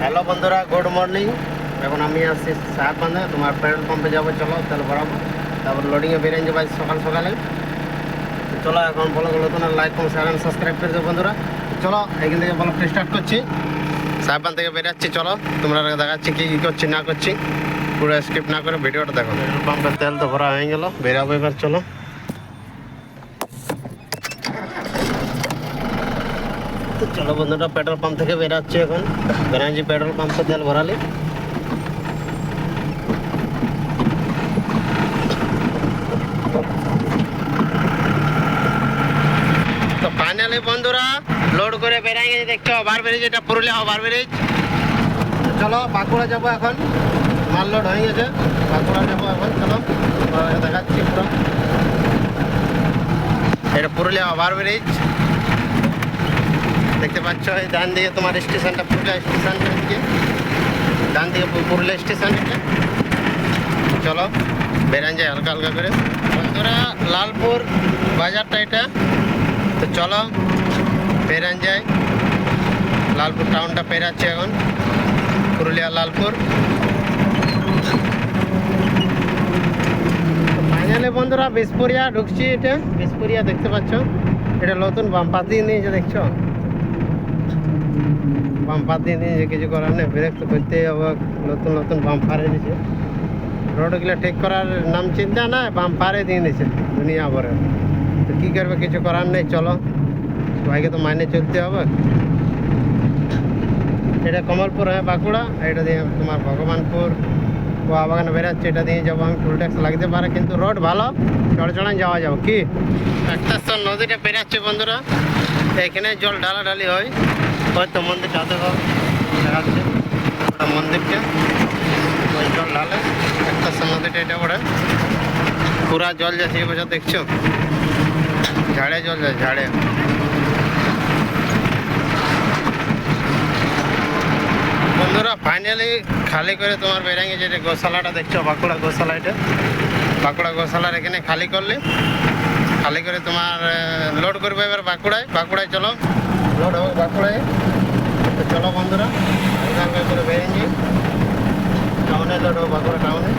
Hello বন্ধুরা, good morning. এখন আমি আসছি সাহেব বান্ধে তোমার পেট্রোল পাম্পে যাব, চলো, তেল ভরাবো তারপর লোডিংয়ে বেরিয়ে যাব সকাল সকালে। চলো, এখন বলো তোমার লাইক কম শেয়ার সাবস্ক্রাইব করে দেবো বন্ধুরা। চলো, এখান থেকে বলো স্টার্ট করছি। সাহেব বান্ধ থেকে বেরাচ্ছি চলো। তোমরা দেখাচ্ছি কী কী করছি, না করছি। পুরো স্কিপ না করে ভিডিওটা দেখো। পেট্রোল পাম্পের তেল তো ভরা হয়ে গেলো। বেরাবো এবার, চলো। তো চলো বন্ধুরা, পেট্রোল পাম্প থেকে বেরাচ্ছি এখন। বেরাচ্ছি পেট্রোল পাম্পে তেল ভরালি। তো ফাইনালি বন্ধুরা লোড করে বেরিয়ে গেছে, দেখছ? ওভার ব্রিজ এটা পুরুলিয়া ওভার ব্রিজ চলো, বাঁকুড়া যাব এখন। মাল লোড হয়ে গেছে। বাঁকুড়া যাব এখন, চলো। দেখাচ্ছি পুরো। এটা পুরুলিয়া ওভার ব্রিজ দেখতে পাচ্ছ, এই ডান দিকে তোমার স্টেশনটা, পুরুলিয়া স্টেশন দিকে ডান দিকে পুরুলিয়া স্টেশন এটা। চলো বেরান যায় হালকা হালকা করে। বন্ধুরা, লালপুর বাজারটা এটা। তো চলো বেরান যায়। লালপুর টাউনটা পেরাচ্ছে এখন। পুরুলিয়া, লালপুর। ফাইনালি বন্ধুরা বিসপুরিয়া ঢুকছি এটা। বিসপুরিয়া দেখতে পাচ্ছ। এটা নতুন বাম্পার দিয়ে নিয়েছে দেখছ। বাম্পার দিয়ে নিয়েছে কিছু করার নেই ব্রেক তো করতেই হবে, নতুন নতুন বাম্পার এনেছে। রোডগুলো ঠিক করার নাম চিন্তা না বাম্পারে দিয়ে নিয়েছে দুনিয়া ভরে। তো কী করবে, কিছু করার নেই, চলো। ভাইকে তো মাইনে চলতে হবে। এটা কমলপুর হ্যাঁ বাঁকুড়া, এটা দিয়ে তোমার ভগবানপুর গোয়া বাগানে বেরাচ্ছে এটা দিয়ে যাব আমি টোল ট্যাক্স লাগতে পারে, কিন্তু রোড ভালো, চড়চড়ায় যাওয়া যাব। কি? একটা নদীটা পেরাচ্ছে বন্ধুরা, এখানে জল ঢালাঢালি হয়। হয়তো মন্দিরটা দেখো দেখাচ্ছে জল ঢালে একটা নদীটা এটা পড়ে পুরা জল যাচ্ছে এবছর দেখছ? ঝাড়ে জল যায় ঝাড়ে। বন্ধুরা ফাইনালি খালি করে তোমার বেরাঙ্গে যেটা গোশালাটা দেখছ, বাঁকুড়া গোশালা এটা। বাঁকুড়া গোশালার এখানে খালি করলে। খালি করে তোমার লোড করবে এবার বাঁকুড়ায়। বাঁকুড়ায় চলো। তো চলো বন্ধুরা করে বেরিয়ে টাউনে লোড বাঁকুড়া টাউনে।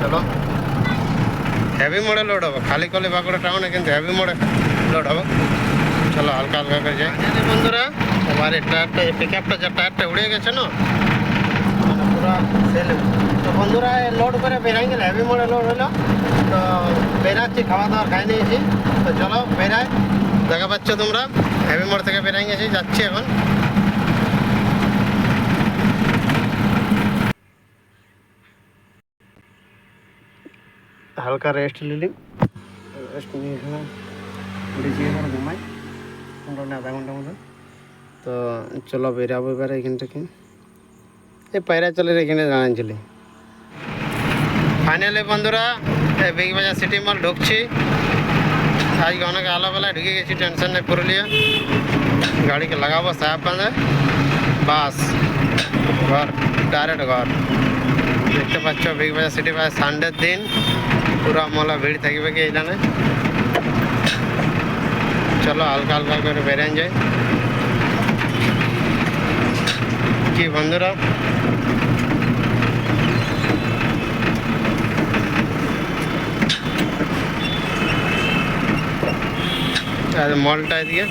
চলো। হেভি মোড়ে লোড হবে। খালি করলে বাঁকুড়া টাউনে কিন্তু হেভি মোড়ে লোড হবে। চলো হালকা হালকা করে যাই। বন্ধুরা এবার এই টায়ারটা পিক আপটা যে টায়ারটা উড়ে গেছে না মানে পুরো সেল তো বন্ধুরা লোড করে বেরাই গেলে হেভি মোড়ে লোড হলো। তো বেরাচ্ছি খাওয়া দাওয়া খাই নিয়েছি। তো চলো বেরাই দেখা পাচ্ছ তোমরা। হেভি মোড় থেকে বেরাই গেছি যাচ্ছি এখন। হালকা রেস্ট নিলি রেস্ট নিয়ে এখানে উঠেছি এবার ঘুমাই। মোটামুটি আধা ঘণ্টা মতো তো চলো বেরাবো এবারে এখান থেকে। এই পায়রা চলের এখানে দাঁড়াচ্ছিলি ফাইনালি বন্ধুরা বিগ বাজার সিটি মল ঢুকছি। আজকে অনেক আলোবেলায় ঢুকে গেছি টেনশন নেই পুরুলিয়া গাড়িকে লাগাবো সাহেব বাঁধে বাস ঘর ডাইরেক্ট ঘর দেখতে পাচ্ছ বিগ বাজার সিটি বাজার সানডের দিন পুরো মলা ভিড় থাকবে কি এখানে চলো হালকা হালকা করে বেরিয়ে যায় কি বন্ধুরা আর মলটা এদিকে।